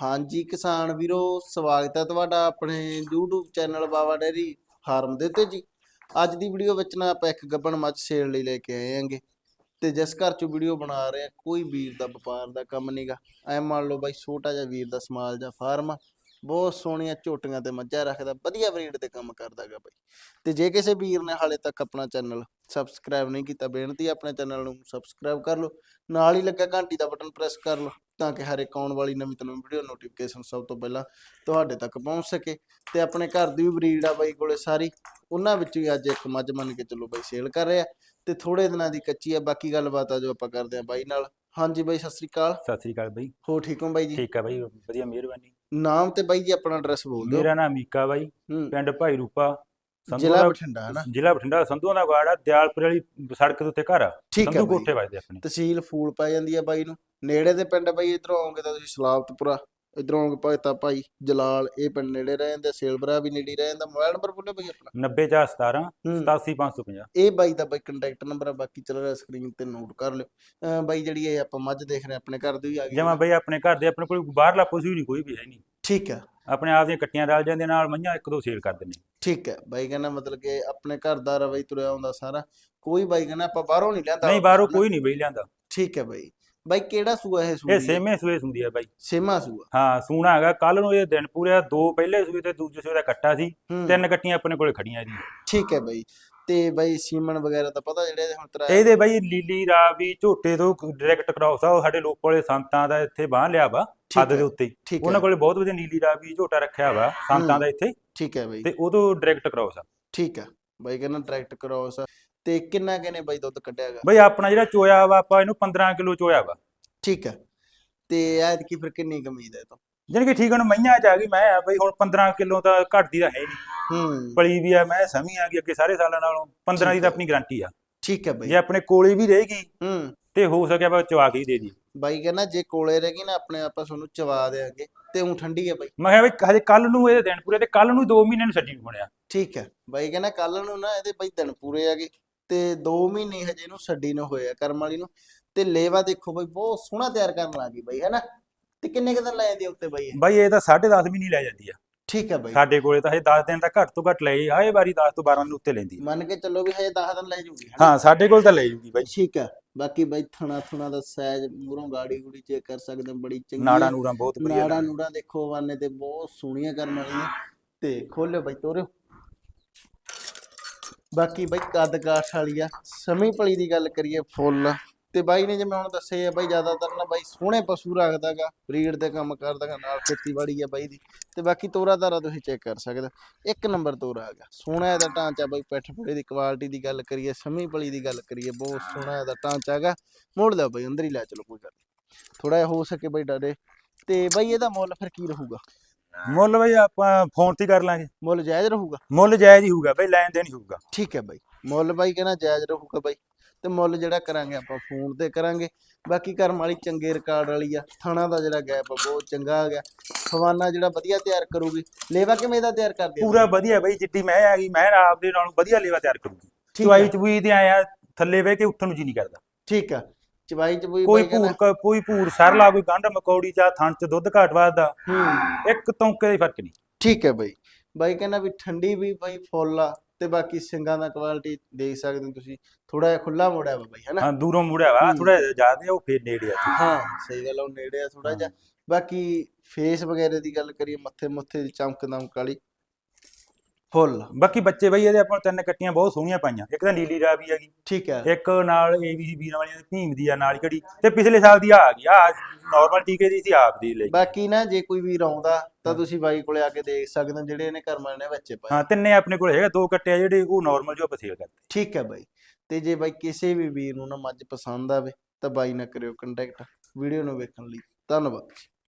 ਹਾਂਜੀ ਕਿਸਾਨ ਵੀਰੋ, ਸਵਾਗਤ ਹੈ ਤੁਹਾਡਾ ਆਪਣੇ YouTube channel Baba dairy farm ਦੇ ਉੱਤੇ ਜੀ। ਅੱਜ ਦੀ ਵੀਡੀਓ ਵਿੱਚ ਨਾ ਆਪਾਂ ਇੱਕ ਗੱਬਣ ਮੱਛ ਸੇਲ ਲਈ ਲੈ ਕੇ ਆਏ ਆਂਗੇ ਤੇ ਜਿਸ ਘਰ ਚੋਂ ਵੀਡੀਓ ਬਣਾ ਰਹੇ ਆ ਕੋਈ ਵੀਰ ਦਾ ਵਪਾਰ ਦਾ ਕੰਮ ਨਹੀਂਗਾ ਐ ਮੰਨ ਲਓ ਬਾਈ ਛੋਟਾ ਜਿਹਾ ਵੀਰ ਦਾ ਸਮਾਲ ਜਾਂ ਫਾਰਮ ਆ, ਬਹੁਤ ਸੋਹਣੀਆਂ ਝੋਟੀਆਂ ਤੇ ਮੱਝਾਂ ਰੱਖਦਾ, ਵਧੀਆ ਬਰੀਡ ਤੇ ਕੰਮ ਕਰਦਾਗਾ ਬਾਈ। ਤੇ ਜੇ ਕਿਸੇ ਵੀਰ ਨੇ ਹਾਲੇ ਤੱਕ ਆਪਣਾ ਚੈਨਲ ਸਬਸਕ੍ਰਾਈਬ ਨਹੀਂ ਕੀਤਾ, ਬੇਨਤੀ ਆਪਣੇ ਚੈਨਲ ਨੂੰ ਸਬਸਕ੍ਰਾਈਬ ਕਰ ਲਓ, ਨਾਲ ਹੀ ਲੱਗਾ ਘੰਟੀ ਦਾ ਬਟਨ ਪ੍ਰੈਸ ਕਰ ਲਓ। ਤਾਂ ਕਿ ਹਰ ਇੱਕ ਆਉਣ ਵਾਲੀ ਨਵੀਂ ਤੋਂ ਨਵੀਂ ਵੀਡੀਓ ਨੋਟੀਫਿਕੇਸ਼ਨ ਸਭ ਤੋਂ ਪਹਿਲਾਂ ਤੁਹਾਡੇ ਤੱਕ ਪਹੁੰਚ ਸਕੇ ਤੇ ਆਪਣੇ ਘਰ ਦੀ ਵੀ ਬਰੀਡ ਆ ਬਾਈ ਕੋਲੇ ਸਾਰੀ ਉਹਨਾਂ ਵਿੱਚੋਂ ਹੀ ਅੱਜ ਇੱਕ ਮੱਝ ਮੰਨ ਕੇ ਚੱਲੋ ਬਾਈ ਸੇਲ ਕਰ ਰਿਹਾ ਤੇ ਥੋੜੇ ਦਿਨਾਂ ਦੀ ਕੱਚੀ ਆ ਬਾਕੀ ਗੱਲਬਾਤ ਆ ਜੋ ਆਪਾਂ ਕਰਦੇ ਆ ਬਾਈ ਨਾਲ। ਹਾਂਜੀ ਬਾਈ ਸਤਿ ਸ੍ਰੀ ਅਕਾਲ। ਸਤਿ ਸ੍ਰੀ ਅਕਾਲ ਬਈ। ਹੋ ਠੀਕ ਹੋ ਬਾਈ ਜੀ? ਠੀਕ ਆ ਬਾਈ ਵਧੀਆ ਮਿਹਰਬਾਨੀ। ਨਾਮ ਤੇ ਬਾਈ ਜੀ ਆਪਣਾ ਐਡਰੈਸ ਬੋਲ ਦਿਓ। ਮੇਰਾ ਨਾਮ ਮੀਕਾ ਬਾਈ ਹੂੰ। ਪਿੰਡ ਭਾਈ ਰੂਪਾ। ਜ਼ਿਲ੍ਹਾ ਬਠਿੰਡਾ ਹੈ ਨਾ? ਜ਼ਿਲ੍ਹਾ ਬਠਿੰਡਾ ਸੰਧੂਆਂ ਦਾ ਗਾੜਾ ਦਿਆਲਪੁਰ ਵਾਲੀ ਸੜਕ ਦੇ ਉੱਤੇ ਘਰ ਆ। ਠੀਕ ਹੈ ਸੰਧੂ ਬਾਈ। ਕੋਠੇ ਵੱਜਦੇ ਆਪਣੇ। ਤਹਿਸੀਲ ਫੂਲ ਪੈ ਜਾਂਦੀ ਆ ਬਾਈ ਨੂੰ। ਨੇੜੇ ਦੇ ਪਿੰਡ ਬਾਈ ਇਧਰੋਂ ਆਉਂਗੇ ਤਾਂ ਤੁਸੀਂ ਸਲਾਬਤਪੁਰਾ ਇਧਰੋਂ ਆਉਂਗੇ ਭਗਤਾ ਭਾਈ ਜਲਾਲ ਇਹ ਪਿੰਡ ਨੇੜੇ ਰਹਿ ਜਾਂਦੇ ਸੇਲਬਰਾ ਵੀ ਨੇੜੇ ਰਹਿ ਜਾਂਦਾ। ਮੋਬਾਈਲ ਨੰਬਰ ਬੋਲੇ ਬਾਈ ਆਪਣਾ? 90417 ਹੂੰ। 87550 ਇਹ ਬਾਈ ਦਾ ਬਾਈ ਕੰਟੈਕਟ ਨੰਬਰ ਆ ਬਾਕੀ ਚੱਲ ਰਿਹਾ ਸਕਰੀਨ ਤੇ ਨੋਟ ਕਰ ਲਿਓ। ਅਹ ਬਾਈ ਜਿਹੜੀ ਇਹ ਆਪਾਂ ਮੱਝ ਦੇਖ ਰਹੇ ਹਾਂ ਆਪਣੇ ਘਰ ਦੀ ਵੀ ਆ ਗਈ। ਜਮਾ ਬਈ ਆਪਣੇ ਘਰ ਦੇ ਆਪਣੇ ਕੋਲ ਬਾਹਰਲਾ ਪਸ਼ੂ ਨਹੀਂ ਕੋਈ ਵੀ ਹੈ ਨਹੀਂ। ਠੀਕ ਹੈ ਆਪਣੇ ਆਪ ਦੀਆਂ ਕੱਟੀਆਂ ਰਲ ਜਾਂਦੇ ਨਾਲ ਮਈਆਂ ਇੱਕ ਦੋ ਸੇਲ ਕਰ ਦਿੰਦੇ। ਠੀਕ ਹੈ ਬਾਈ ਕਹਿੰਦਾ ਮਤਲਬ ਕਿ ਆਪਣੇ ਘਰ ਦਾ ਰਵਈ ਤੁਰਿਆ ਆਉਂਦਾ ਸਾਰਾ। ਕੋਈ ਬਾਈ ਕਹਿੰਦਾ ਆਪਾਂ ਬਾਹਰੋਂ ਨਹੀਂ ਲਿਆਂਦਾ। ਨਹੀਂ ਬਾਹਰੋਂ ਕੋਈ ਨਹੀਂ ਬਈ ਲਿਆਂਦਾ। ਠੀਕ ਹੈ ਬਾਈ। ਬਾਈ ਕਿਹੜਾ ਸੂਆ ਇਹ ਇਹ ਸੂਆ ਸੇਮੇ ਸੂਏ ਹੁੰਦੀ ਆ ਬਾਈ। ਸੇਮਾ ਸੂਆ। ਹਾਂ ਸੂਣਾ ਹੈਗਾ। ਕੱਲ ਨੂੰ ਇਹ ਦਿਨ ਪੂਰੇ ਆ, ਦੋ ਪਹਿਲੇ ਸੂਏ ਤੇ ਦੂਜੇ ਸੂਏ ਦਾ ਕੱਟਾ ਸੀ। ਤਿੰਨ ਕੱਟੀਆਂ ਆਪਣੇ ਕੋਲੇ ਖੜੀਆਂ ਜੀ ਠੀਕ ਹੈ ਬਾਈ। ਤੇ ਬਾਈ ਸੀਮਨ ਵਗੈਰਾ ਤਾਂ ਪਤਾ ਜਿਹੜੇ ਹੁਣ ਤੇਰਾ ਇਹਦੇ ਬਈ ਲੀਲੀ ਰਾਵੀ ਝੋਟੇ ਤੋਂ ਡਾਇਰੈਕਟ ਕ੍ਰਾਸ ਆ ਉਹ ਸਾਡੇ ਲੋਕ ਕੋਲੇ ਸੰਤਾਂ ਦਾ ਇੱਥੇ ਬਾਹ ਲਿਆ ਵਾ ਹੱਦ ਦੇ ਉੱਤੇ ਉਹਨਾਂ ਕੋਲੇ ਬਹੁਤ ਵਧੀਆ ਨੀਲੀ ਰਾਵੀ ਝੋਟਾ ਰੱਖਿਆ ਵਾ ਸੰਤਾਂ ਦਾ ਇੱਥੇ। ਠੀਕ ਹੈ ਬਾਈ। ਤੇ ਉਦੋਂ ਡਾਇਰੈਕਟ ਕ੍ਰਾਸ ਆ। ਠੀਕ ਹੈ। ਬਾਈ ਕਹਿੰਦਾ ਡਾਇਰੈਕਟ ਕ੍ਰੋਸ ਤੇ ਕਿੰਨਾ ਕਿਨੇ ਬਾਈ ਦੁੱਧ ਕੱਢਿਆਗਾ ਬਈ ਆਪਣਾ ਜਿਹੜਾ ਚੋਇਆ ਵਾ ਆਪਾਂ ਇਹਨੂੰ 15 ਕਿਲੋ ਚੋਇਆ ਵਾ। ਠੀਕ ਹੈ। ਤੇ ਐਤ ਕੀ ਫਿਰ ਕਿੰਨੀ ਕੁ ਉਮੀਦ ਹੈ ਤੋਂ? ਜਾਣੀ ਕਿ ਠੀਕ ਹੁਣ ਮਈਆਂ ਚ ਆ ਗਈ ਮੈਂ ਆ ਬਈ ਹੁਣ 15 ਕਿਲੋ ਤਾਂ ਘਟਦੀ ਤਾਂ ਹੈ ਨਹੀਂ ਹੂੰ। ਪਲੀ ਵੀ ਆ ਮੈਂ ਸਮੀ ਆ ਗਈ ਅੱਗੇ ਸਾਰੇ ਸਾਲਾਂ ਨਾਲੋਂ 15 ਦੀ ਤਾਂ। ਆਪਣੀ ਗਾਰੰਟੀ ਆ। ਠੀਕ ਹੈ ਬਾਈ। ਜੇ ਆਪਣੇ ਕੋਲੇ ਵੀ ਰਹੇਗੀ ਹੂੰ। ਤੇ ਹੋ ਸਕਿਆ ਆਪਾਂ ਚਵਾ ਕੇ ਹੀ ਦੇ ਦੀ ਬਾਈ ਕਹਿੰਦਾ ਜੇ ਕੋਲੇ ਰਹੇਗੀ ਨਾ ਆਪਣੇ ਆਪਾਂ ਤੁਹਾਨੂੰ ਚਵਾ ਦੇਾਂਗੇ ਤੇ ਉਹ ਠੰਡੀ ਹੈ ਬਾਈ। ਮੈਂ ਕਿਹਾ ਬਈ ਹਜੇ ਕੱਲ ਨੂੰ ਇਹਦੇ ਦਿਨ ਪੂਰੇ ਤੇ ਕੱਲ ਨੂੰ 2 ਮਹੀਨੇ ਨੂੰ ਨੂੰ ਬਣਿਆ ਠੀਕ ਹੈ। ਬਾਈ ਕਹਿੰਦਾ ਕੱਲ ਨੂੰ ਨਾ ਇਹਦੇ ਬਾਈ ਦਿਨ ਪੂਰੇ ਆਗੇ ਤੇ 2 ਮਹੀਨੇ ਹਜੇ ਇਹਨੂੰ ਛੱਡੀ ਨੂੰ ਹੋਇਆ ਕਰਮ ਵਾਲੀ ਨੂੰ। ਤੇ ਲੇਵਾ ਦੇਖੋ ਬਾਈ ਬਹੁਤ ਸੋਹਣਾ ਤਿਆਰ ਕਰਨ ਲੱਗੀ ਬਾਈ ਹੈਨਾ ਤੇ ਕਿੰਨੇ ਕੁ ਦਿਨ ਲੈ ਜਾਂਦੀ ਆ ਉੱਤੇ ਬਾਈ ਇਹ? ਬਾਈ ਇਹ ਤਾਂ 10.5 ਮਹੀਨੇ ਲੈ ਜਾਂਦੀ ਆ। ਠੀਕ ਹੈ ਬਾਈ ਸਾਡੇ ਕੋਲੇ ਤਾਂ ਹਜੇ 10 ਦਿਨ ਤਾਂ ਘੱਟ ਤੋਂ ਘੱਟ ਲਈ ਆਏ ਵਾਰੀ 10 ਤੋਂ 12 ਦਿਨ ਉੱਤੇ ਲੈਂਦੀ। ਮੰਨ ਕੇ ਚੱਲੋ ਵੀ ਹਜੇ 10 ਦਿਨ ਲੈ ਜੂਗੀ ਹਾਂ ਸਾਡੇ ਕੋਲ ਤਾਂ ਲੈ ਜੂਗੀ ਬਾਈ ਠੀਕ ਹੈ ਬਾਕੀ ਬਾਈ ਥਣਾ ਥਣਾ ਦਾ ਸਾਈਜ਼ ਮੂਰੋਂ ਗਾੜੀ ਗੁੜੀ ਚੈੱਕ ਕਰ ਸਕਦੇ ਹੋ ਬੜੀ ਚੰਗੀ ਨਾੜਾ ਹੈ। ਨੂੜਾਂ ਬਹੁਤ ਵਧੀਆ ਨਾੜਾ ਨੇ। ਨੂੜਾ ਦੇਖੋ ਵਾਨੇ ਤੇ ਬਹੁਤ ਸੋਹਣੀਆਂ ਕਰਨ ਵਾਲੀਆਂ ਤੇ ਖੋਲਿਓ ਬਾਈ ਤੋਰਿਓ ਬਾਕੀ ਬਾਈ ਕੱਦ ਕਾਠ ਵਾਲੀ ਆ ਸਮੀ ਭਲੀ ਦੀ ਗੱਲ ਕਰੀਏ ਫੁੱਲ ਤੇ ਬਾਈ ਨੇ ਜਿਵੇਂ ਹੁਣ ਦੱਸਿਆ ਆ ਬਾਈ ਜ਼ਿਆਦਾਤਰ ਨਾ ਬਾਈ ਸੋਹਣੇ ਪਸ਼ੂ ਰੱਖਦਾਗਾ ਬਰੀਡ ਦੇ ਕੰਮ ਕਰਦਾਗਾ ਨਾਲ ਖੇਤੀਬਾੜੀ ਆ ਬਾਈ ਦੀ। ਤੇ ਬਾਕੀ ਤੋਰਾ ਤਾਰਾ ਤੁਸੀਂ ਚੈੱਕ ਕਰ ਸਕਦੇ। ਇੱਕ ਨੰਬਰ ਤੋਰਾ ਹੈਗਾ। ਸੋਹਣਾ ਇਹਦਾ ਢਾਂਚਾ ਬਾਈ ਪੈਠ ਪੁੜੇ ਦੀ ਕੁਆਲਿਟੀ ਦੀ ਗੱਲ ਕਰੀਏ ਸਮੀ ਭਲੀ ਦੀ ਗੱਲ ਕਰੀਏ ਬਹੁਤ ਸੋਹਣਾ ਇਹਦਾ ਢਾਂਚਾ ਹੈਗਾ। ਮੋੜ ਲਿਓ ਬਾਈ ਅੰਦਰ ਹੀ ਲੈ ਚਲੋ ਕੋਈ ਗੱਲ ਥੋੜਾ ਜਿਹਾ ਹੋ ਸਕੇ ਬਾਈ ਡਰੇ। ਤੇ ਬਾਈ ਇਹਦਾ ਮੁੱਲ ਫਿਰ ਕੀ ਰਹੂਗਾ? ਮੁੱਲ ਬਾਈ ਆਪਾਂ ਫੋਨ ਤੇ ਕਰ ਲਾਂਗੇ। ਮੁੱਲ ਜਾਇਜ਼ ਰਹੂਗਾ? ਮੁੱਲ ਜਾਇਜ਼ ਹੀ ਹੋਊਗਾ ਬਾਈ ਲੈਣ ਦੇਣ ਹੀ ਹੋਊਗਾ। ਠੀਕ ਹੈ ਬਾਈ। ਮੁੱਲ ਬਾਈ ਕਹਿੰਦਾ ਜਾਇਜ਼ ਰਹੂਗਾ ਬਾਈ। ਤੇ ਮੁੱਲ ਜਿਹੜਾ ਕਰਾਂਗੇ ਆਪਾਂ ਫੋਨ ਤੇ ਕਰਾਂਗੇ। ਬਾਕੀ ਕਰਮ ਵਾਲੀ ਚੰਗੇ ਰਿਕਾਰਡ ਵਾਲੀ ਆ ਥਾਣਾ ਦਾ ਜਿਹੜਾ ਗੈਪ ਬਹੁਤ ਚੰਗਾ ਆ ਗਿਆ। ਖਵਾਨਾ ਜਿਹੜਾ ਵਧੀਆ ਤਿਆਰ ਕਰੂਗੀ ਲੇਵਾ ਕਿਵੇਂ ਦਾ ਤਿਆਰ ਕਰਦੀ ਪੂਰਾ ਵਧੀਆ ਬਾਈ ਜਿੱਡੀ ਮੈਂ ਆ ਗਈ ਮੈਂ ਆਪਦੇ ਨਾਲੋਂ ਵਧੀਆ ਲੇਵਾ ਤਿਆਰ ਕਰੂਗੀ। ਚੁਆਈ ਹੈ ਚਬੂਈ ਤੇ ਆਇਆ ਥੱਲੇ ਬਹਿ ਕੇ ਉੱਠਣ ਨੂੰ ਜੀ ਨਹੀਂ ਕਰਦਾ। ਠੀਕ ਆ। ਚਵਾਈ ਚਬੂਈ ਕੋਈ ਭੂਰ ਕੋਈ ਭੂਰ ਸਰਲਾ ਕੋਈ ਗੰਢ ਮਕੌੜੀ ਚਾ ਥਣ ਚ ਦੁੱਧ ਘਾਟ ਵੱਧਦਾ। ਹੂੰ। ਇੱਕ ਤੌਂਕੇ ਦਾ ਫ਼ਰਕ ਨਹੀਂ। ਠੀਕ ਹੈ ਬਾਈ। ਬਾਈ ਕਹਿੰਦਾ ਵੀ ਠੰਡੀ ਵੀ ਬਾਈ ਫੁੱਲ ਆ ਤੇ ਬਾਕੀ ਸਿੰਗਾਂ ਦਾ ਕੁਆਲਿਟੀ ਦੇਖ ਸਕਦੇ ਹੋ ਤੁਸੀਂ। ਥੋੜਾ ਜਿਹਾ ਖੁੱਲਾ ਮੋੜਿਆ ਵਾ ਬਾਈ ਹੈਨਾ? ਹਾਂ ਦੂਰੋਂ ਮੁੜਿਆ ਵਾ। ਥੋੜਾ ਜ਼ਿਆਦਾ ਉਹ ਫੇਰ ਨੇੜੇ ਆ। ਹਾਂ ਸਹੀ ਗੱਲ ਆ, ਉਹ ਨੇੜੇ ਆ ਥੋੜਾ ਜਿਹਾ। ਬਾਕੀ ਫੇਸ ਵਗੈਰੇ ਦੀ ਗੱਲ ਕਰੀਏ ਮੱਥੇ ਮੁੱਥੇ ਦੀ ਚਮਕ ਦਮਕ ਵਾਲੀ ਫੁੱਲ। ਬਾਕੀ ਬੱਚੇ ਬਈ ਇਹਦੇ ਆਪਾਂ ਨੂੰ ਤਿੰਨ ਕੱਟੀਆਂ ਬਹੁਤ ਸੋਹਣੀਆਂ ਪਾਈਆਂ। ਇੱਕ ਤਾਂ ਨੀਲੀ ਰਾਵੀ ਹੈਗੀ ਠੀਕ ਹੈ ਇੱਕ ਨਾਲ ਏਬੀਸੀ ਵੀਰਾਂ ਵਾਲੀ ਭੀਮ ਦੀ ਆ ਨਾਲ ਘੜੀ ਤੇ ਪਿਛਲੇ ਸਾਲ ਦੀ ਆ ਆ ਗਈ। ਆ ਨਾਰਮਲ ਟੀਕੇ ਦੀ ਸੀ ਆਪ ਦੀ ਲਈ। ਬਾਕੀ ਨਾ ਜੇ ਕੋਈ ਵੀਰ ਆਉਂਦਾ ਤਾਂ ਤੁਸੀਂ ਬਾਈ ਕੋਲੇ ਆ ਕੇ ਦੇਖ ਸਕਦੇ ਹੋ ਜਿਹੜੇ ਇਹਨੇ ਕਰਮਾਂ ਨੇ ਬੱਚੇ ਪਾਏ। ਹਾਂ ਤਿੰਨੇ ਆਪਣੇ ਕੋਲ ਹੈਗਾ ਦੋ ਕੱਟੇ ਆ ਜਿਹੜੇ ਉਹ ਨਾਰਮਲ ਜੋ ਆਪਾਂ ਸੇਲ ਕਰਦੇ। ਠੀਕ ਹੈ ਬਾਈ। ਤੇ ਜੇ ਬਾਈ ਕਿਸੇ ਵੀ ਵੀਰ ਨੂੰ ਨਾ ਮੱਝ ਪਸੰਦ ਆਵੇ ਤਾਂ ਬਾਈ ਨਾਲ ਕਰਿਓ ਕੰਟੈਕਟ ਵੀਡੀਓ ਨੂੰ ਵੇਖਣ ਲਈ ਧੰਨਵਾਦ।